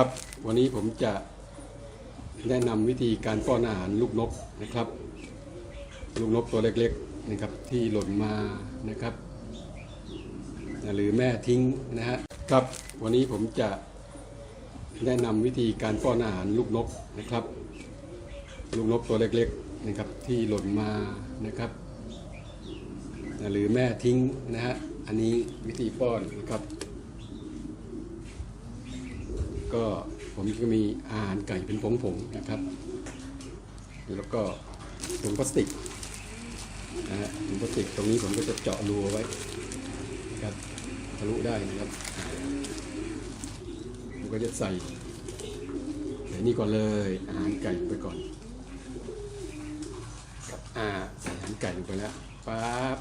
ครับวันนี้ผมจะแนะนำวิธีการป้อนอาหารลูกนกนะครับ ลูกนกตัวเล็กๆนะครับที่หล่นมานะครับ หรือแม่ทิ้งนะฮะครับวันนี้ผมจะแนะนำวิธีการป้อนอาหารลูกนกนะครับ ลูกนกตัวเล็กๆนะครับที่หล่นมานะครับ หรือแม่ทิ้งนะฮะอันนี้วิธีป้อนนะครับ ก็ผมก็มีอาหารไก่เป็นผงๆนะครับ แล้วก็ถุงพลาสติกนะฮะถุงพลาสติกตรงนี้ผมก็จะเจาะรูไว้นะครับทะลุได้นะครับผมก็จะใส่ใส่นี่ก่อนเลยอาหารไก่ไปก่อนครับอ่าใส่อาหารไก่ลงไปแล้วปั๊บ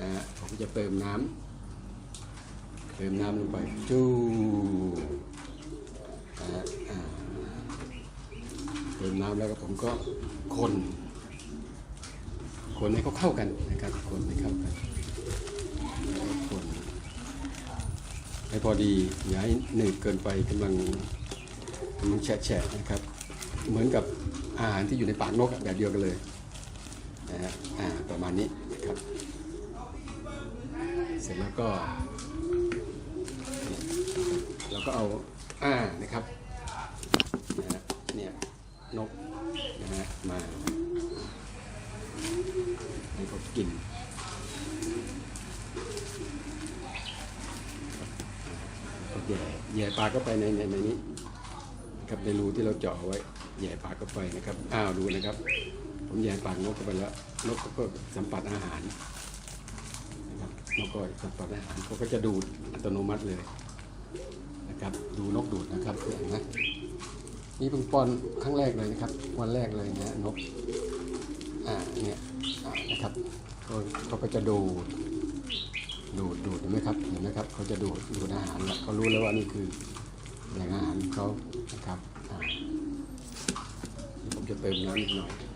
อ่าผมจะเติมน้ำเติมน้ำลงไปจู้ อ่าอ่าเติม น้ำแล้วก็ผมก็คนคนให้เขาเข้ากันนะครับคนให้เข้ากันคนให้พอดีอย่าให้หนืดเกินไปกำลังกำลังแฉะนะครับ เหมือนกับอาหารที่อยู่ในปากนกแบบเดียวกันเลยนะฮะประมาณนี้นะครับ เสร็จแล้วก็เราก็เอาอ่านะครับนะฮะเนี่ย นกนะฮะมาให้เขากินโอเคแย่ปลาเข้าไปในในในนี้ครับในรูที่เราเจาะไว้แย่ปลาเข้าไปนะครับ อ้าวดูนะครับ ผมแย่ปลานกเข้าไปแล้ว นกก็สัมผัสอาหารนะครับนกก็สัมผัสอาหารเขาก็จะดูดอัตโนมัติเลยนะครับ ดูนกดูดนะครับเห็นไหม นี่เพิ่งป้อนครั้งแรกเลยนะครับวันแรกเลยนะนกอ่าเนี่ยนะครับเขาเขาก็จะดูดดูดดูดเห็นไหมครับเห็นไหมครับเขาจะดูดดูดอาหารแล้วเขารู้แล้วว่านี่คือแหล่งอาหารของเขานะครับผมจะเติมน้ำอีกหน่อย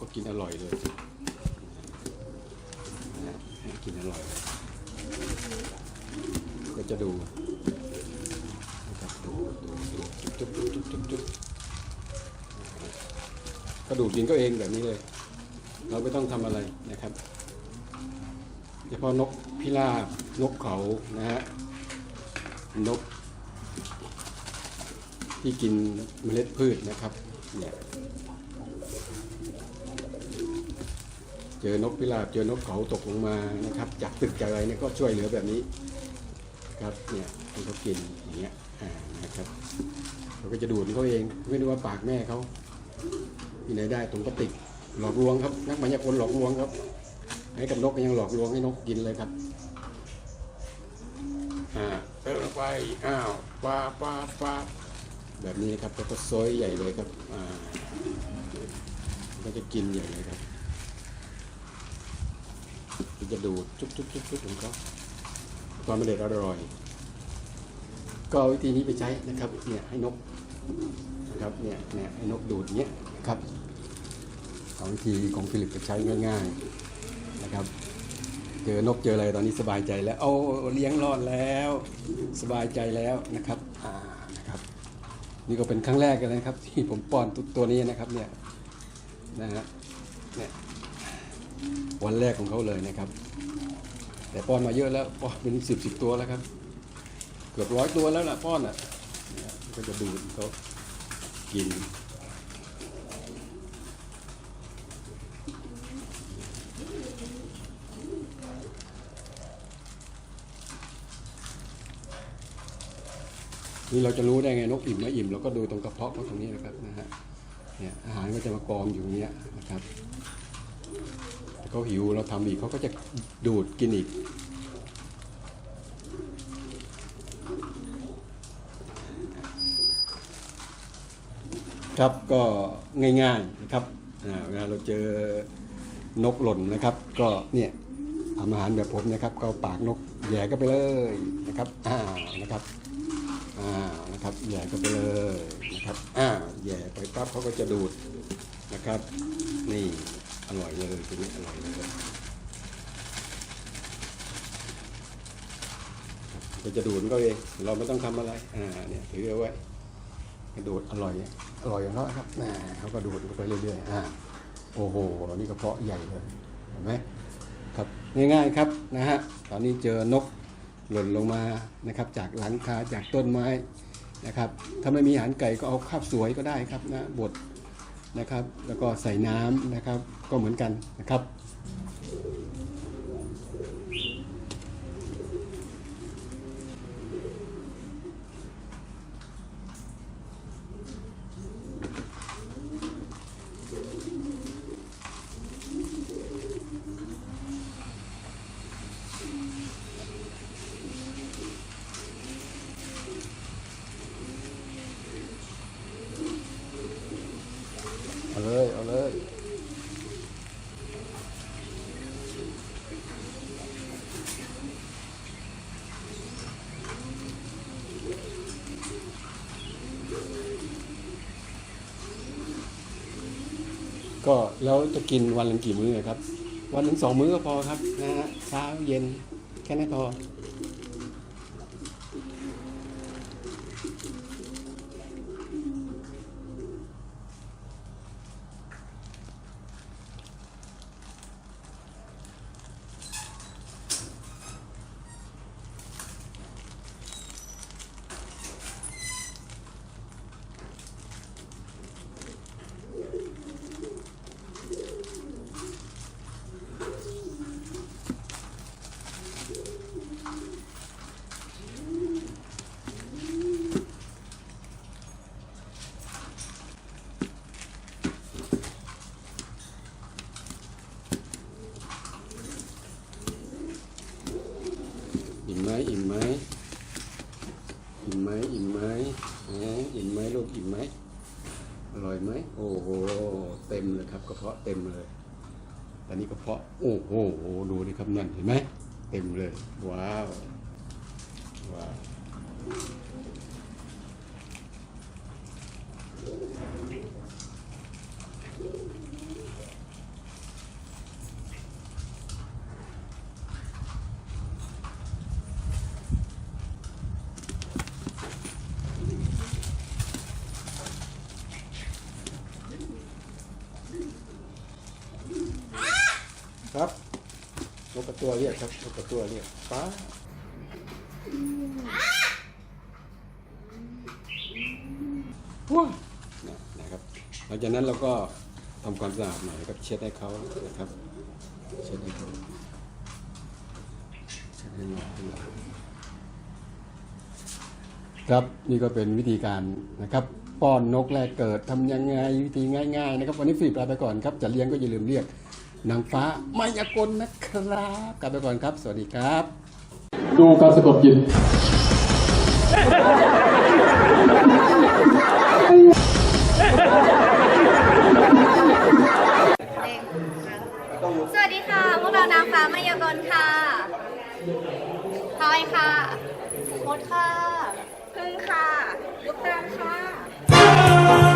น กินอร่อยเลยนะกินอร่อย ก็จะดูนะครับดูดูดูจุ๊บจุ๊บจุ๊บจุ๊บจุ๊บก็ดูกินก็เองแบบนี้เลย เราไม่ต้องทำอะไรนะครับเฉพาะนกพิราบนกเขานะฮะนก ที่กินเมล็ดพืชนะครับเนี่ย เจอนกพิราบเจอนกเขาตกลงมานะครับ จากตึกจากอะไรเนี่ยก็ช่วยเหลือแบบนี้ครับเนี่ยที่เขากินอย่างเงี้ยอ่านะครับเขาก็จะดูดเขาเองไม่รู้ว่าปากแม่เขาที่ไหนได้ตรงกระติกหลอกลวงครับนักมายากลหลอกลวงครับ ให้กับนกยังหลอกลวงให้นกกินเลยครับอ่าเติมไปอ้าวป้าป้าป้าแบบนี้ครับแล้วก็ซอยใหญ่เลยครับอ่าก็จะกินใหญ่เลยครับ จะดูดจุ๊บจุ๊บจุ๊บจุ๊บของเขาความไม่เด็ดอร่อย ก็วิธีนี้ไปใช้นะครับเนี่ยให้นกนะครับเนี่ยเนี่ยให้นกดูดเนี้ยนะครับเอาวิธีของฟิลิปไปใช้ง่ายๆนะครับ เจอนกเจออะไรตอนนี้สบายใจแล้วเอาเลี้ยงรอดแล้ว สบายใจแล้วนะครับอ่านะครับ นี่ก็เป็นครั้งแรกเลยนะครับ ที่ผมป้อนตัวนี้นะครับเนี่ยนะฮะเนี่ย วันแรกของเขาเลยนะครับ แต่ป้อนมาเยอะแล้วป้อนเป็นสิบสิบตัวแล้วครับ เกือบร้อยตัวแล้วล่ะป้อนอะก็จะดูดเขากินนี่เราจะรู้ได้ไงนกอิ่มไม่อิ่มเราก็ดูตรงกระเพาะเขาตรงนี้นะครับนะฮะเนี่ยอาหารก็จะมากองอยู่เนี้ยนะครับ เขาหิวเราทำอีกเขาก็จะดูดกินอีก ครับก็ง่ายๆนะครับเวลาเราเจอนกหล่นนะครับ ก็เนี่ยทำอาหารแบบผมนะครับก็เอาปากนกแย่ก็ไปเลยนะครับอ่านะครับอ่านะครับแย่เข้าไปเลยนะครับอ่าแย่ไปปั๊บเขาก็จะดูดนะครับนี่ อร่อยเลยทีนี้อร่อยเลยก็จะดูดมันก็เองเราไม่ต้องทำอะไร อ่า เนี่ยถือเอาไว้กระดูดอร่อย อร่อยของเขาครับน่าเขาก็ดูดไปเรื่อยๆ อ่า โอ้โห นี่กระเพาะใหญ่เลย เห็นไหมครับ ง่ายๆครับนะฮะ ตอนนี้เจอนกหล่นลงมานะครับ จากหลังคาจากต้นไม้นะครับ ถ้าไม่มีอาหารไก่ก็เอาข้าวสวยก็ได้ครับนะบด นะครับ แล้วก็ใส่น้ำนะครับ ก็เหมือนกันนะครับ ก็แล้วจะกินวันละกี่มื้อครับ วันหนึ่งสองมื้อก็พอครับนะฮะเช้าเย็นแค่นั้นพอ อิ่มไหมอิ่มไหมอิ่มไหมอิ่มไหมฮะอิ่มไหมลูกอิ่มไหมอร่อยไหมโอ้โหเต็มเลยครับกระเพาะเต็มเลยตอนนี้กระเพาะโอ้โหดูดิครับนั่นเห็นไหมเต็มเลย ว้าวว้าวครับนกกระ ตัวเรียกครับนกกระตัวเรียกป้าว้านะนะครับหลังจากนั้นเราก็ทำความสะอาดหน่อยครับเช็ดให้เขานะครับเช็ดให้เขาเช็ดให้หน่อยให้หน่อยครับนี่ก็เป็นวิธีการนะครับป้อนนกแรกเกิดทำยังไงวิธีง่าย ๆ นะครับวันนี้ฟรีปลาไปก่อนครับจะเลี้ยงก็อย่าลืมเรียก นางฟ้ามายากลนะครับ กลับไปก่อนครับ สวัสดีครับ ดูการสะกดจิตสวัสดีค่ะ พวกเรานางฟ้ามายากลค่ะพลอยค่ะมดค่ะ พึ่งค่ะลูกตาลค่ะ